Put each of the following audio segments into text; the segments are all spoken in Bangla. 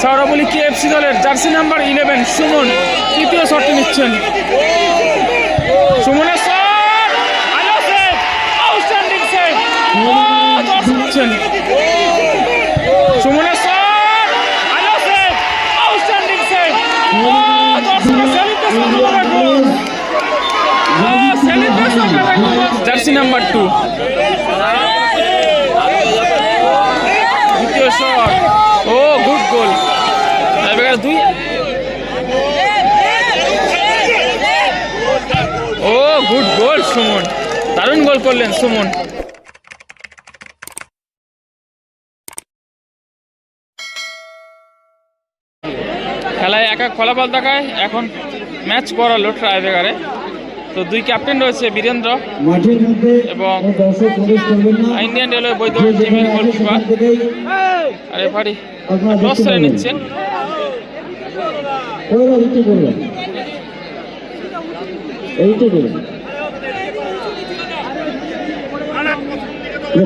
সাউরাবলি কেএফসি দলের জার্সি নাম্বার ইলেভেন সুমন তৃতীয় শটটি নিচ্ছেন। সুমনের জার্সি নাম্বার টু দ্বিতীয় শট ও গুড গোল টাইব্রেকার দুই ও গুড গোল সুমন দারুণ গোল করলেন সুমন? খেলায় এক এক ফলাফল দেখায় এখন ম্যাচ করালো ট্রাইবেকারে তো দুই ক্যাপ্টেন রয়েছে বীরেন্দ্র এবং ইন্ডিয়ান রেলওয়ে বৈধ টিমের গোলকিপার আর টস করে। নিচ্ছেন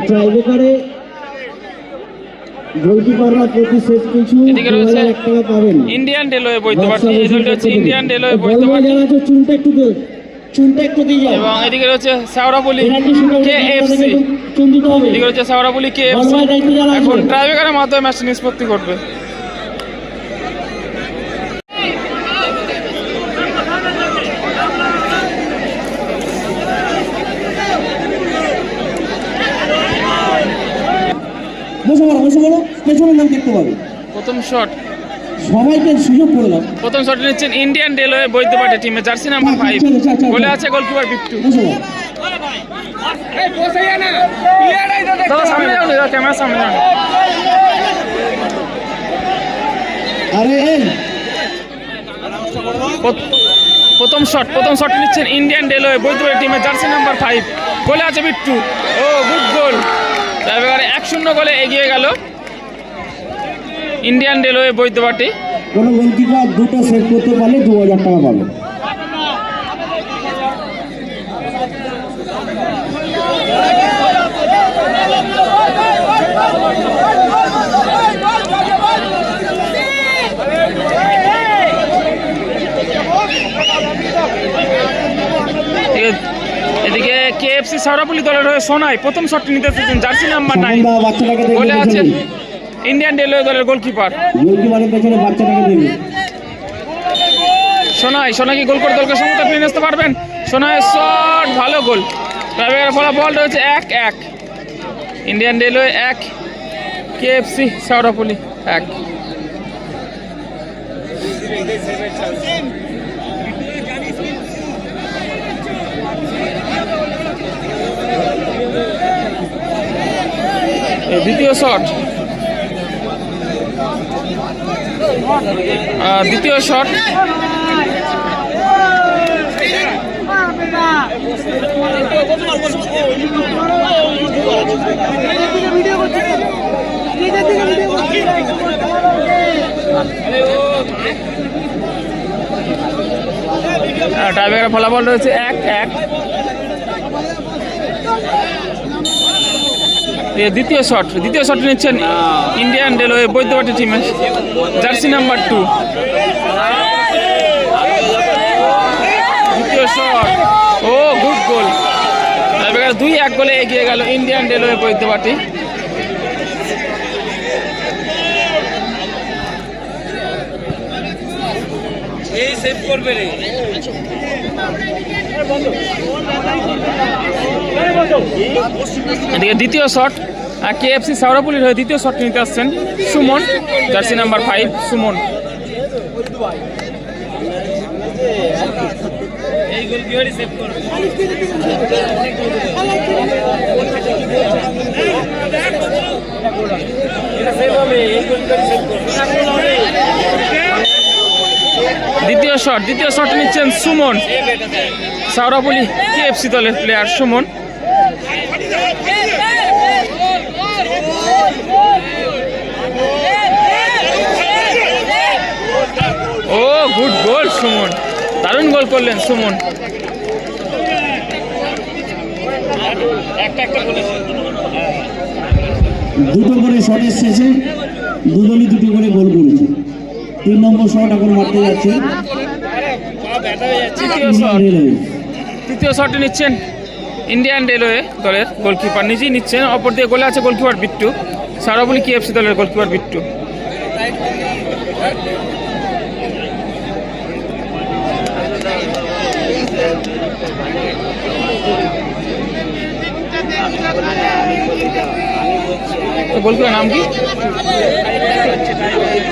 ট্রাইবেকারে গোলকিপাররা প্রতি সেট পিছু এদিকে দু রয়েছে হাজার এক টাকা পাবেন। ইন্ডিয়ান রেলওয়ে বইতে পারছি এই দলটি হচ্ছে ইন্ডিয়ান রেলওয়ে বইতে আছে চুনটা একটু দে চুনটা একটু দিয়ে যাও। এবং এদিকে রয়েছে সাউরাবলি এদিকে রয়েছে এখন ট্রাইবেকারের মাধ্যমে ম্যাচটি নিষ্পত্তি করবে দেখতে পাবে প্রথম শট সবাইকে সুযোগ করলাম প্রথম শট নিচ্ছেন ইন্ডিয়ান রেলওয়ে বৈধ পার্টি টিমে জার্সি নাম্বার ফাইভ বলে আছে গোলকিপার বিট্টু। সামনে যাও দাদা সামনে যাও। আরে প্রথম শট প্রথম শট নিচ্ছেন ইন্ডিয়ান রেলওয়ে বৈধ টিমে জার্সি নাম্বার ফাইভ গোলে আছে বিট্টু। ও গুড গোল এক শূন্য গোলে এগিয়ে গেল। ইন্ডিয়ান রেলওয়ে বৈধ পার্টি কোনো গোলকিপার দুটো সেট করতে পারলে দু হাজার টাকা পাবে। এদিকে কেএফসি সাউরাপুলি দলের হয়ে সোনাই প্রথম শটটি নিতে এসেছেন জার্সি নাম্বার নাইন। সন্ধ্যা বাচ্চাটাকে দেখবে গোলে আছে পেছনে ইন্ডিয়ান রেলওয়ে দলের গোলকিপার গোলকিপারের পেছনে বাচ্চাটাকে দেখবে সোনাই সোনাই কি গোল করে দলকে সমতা ফিরে আসতে পারবেন? সোনাই শট ভালো গোল ট্রাইবেকার ফলাফল রয়েছে এক এক। ইন্ডিয়ান রেলওয়ে এক কেএফসি সাউরাপুলি এক। দ্বিতীয় শট দ্বিতীয় শট। টাইব্রেকার ফলাফল রয়েছে এক এক। দ্বিতীয় শট দ্বিতীয় শট নিচ্ছেন ইন্ডিয়ান রেলওয়ে বৈদ্যবাটি টিমের জার্সি নাম্বার টু দ্বিতীয় শট ও গুড গোল দুই এক গোলে এগিয়ে গেল ইন্ডিয়ান রেলওয়ে বৈদ্যবাটি। এদিকে দ্বিতীয় শট কেএফসি সাউরাপুলির হয়ে দ্বিতীয় শট নিতে আসছেন Suman, jersey number five Suman. দ্বিতীয় শট দ্বিতীয় শট নিচ্ছেন সুমন। সাউরাপুলি কেএফসি দলের প্লেয়ার সুমন। ও গুড গোল সুমন। দারুণ গোল করলেন সুমন। দুটো করে শটের শেষে দুজনই দুটো করে গোল করেছে। তিন নম্বর শট এখন মারতে যাচ্ছে। তৃতীয় ইন্ডিয়ান শট রেলওয়ে তৃতীয় শটে নিচ্ছেন ইন্ডিয়ান রেলওয়ে দলের গোলকিপার নিজেই নিচ্ছেন, অপর দিয়ে গোলে আছে গোলকিপার বিট্টু। সারাবলি কেএফসি দলের গোলকিপার বিট্টু? গোলকিপার নাম কি?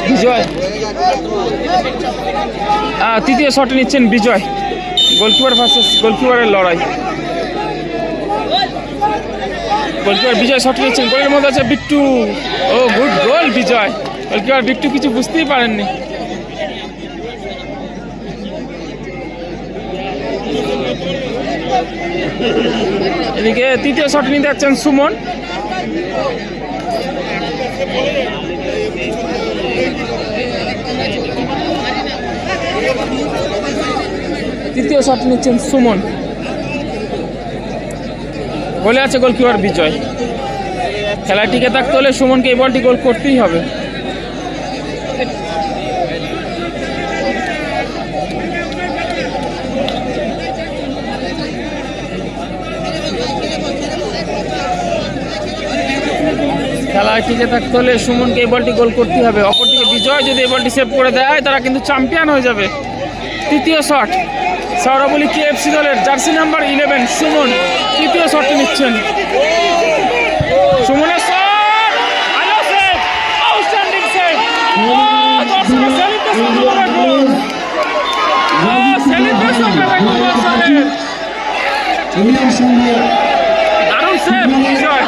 বিজয়। তৃতীয় শটে নিচ্ছেন বিজয়। গোলকিপার ভার্সেস গোলকিপারের লড়াই। গোলকিপার বিজয় শট নিচ্ছেন গোলের মধ্যে আছে বিট্টু। ও good goal Bijoy. Goalkeeper Bittu কিছু বুঝতেই পারেননি। এদিকে তৃতীয় শট নিতে যাচ্ছেন সুমন। তৃতীয় শট নিচ্ছেন সুমন। বলে আছে গোলকিপার বিজয়। খেলা টিকে থাকতে হলে সুমনকে এই বলটি গোল করতেই হবে। খেলায় টিকে থাকতে হলে সুমনকে এই বলটি গোল করতেই হবে। অপরদিকে বিজয় যদি এই বলটি সেভ করে দেয়, তারা কিন্তু চ্যাম্পিয়ন হয়ে যাবে। তৃতীয় শট সৌরবলি কেএফসি দলের জার্সি নাম্বার ইলেভেন সুমন, তৃতীয় শটটি নিচ্ছেন। সুমনের এর সঙ্গে দারুণ সেভ বিজয়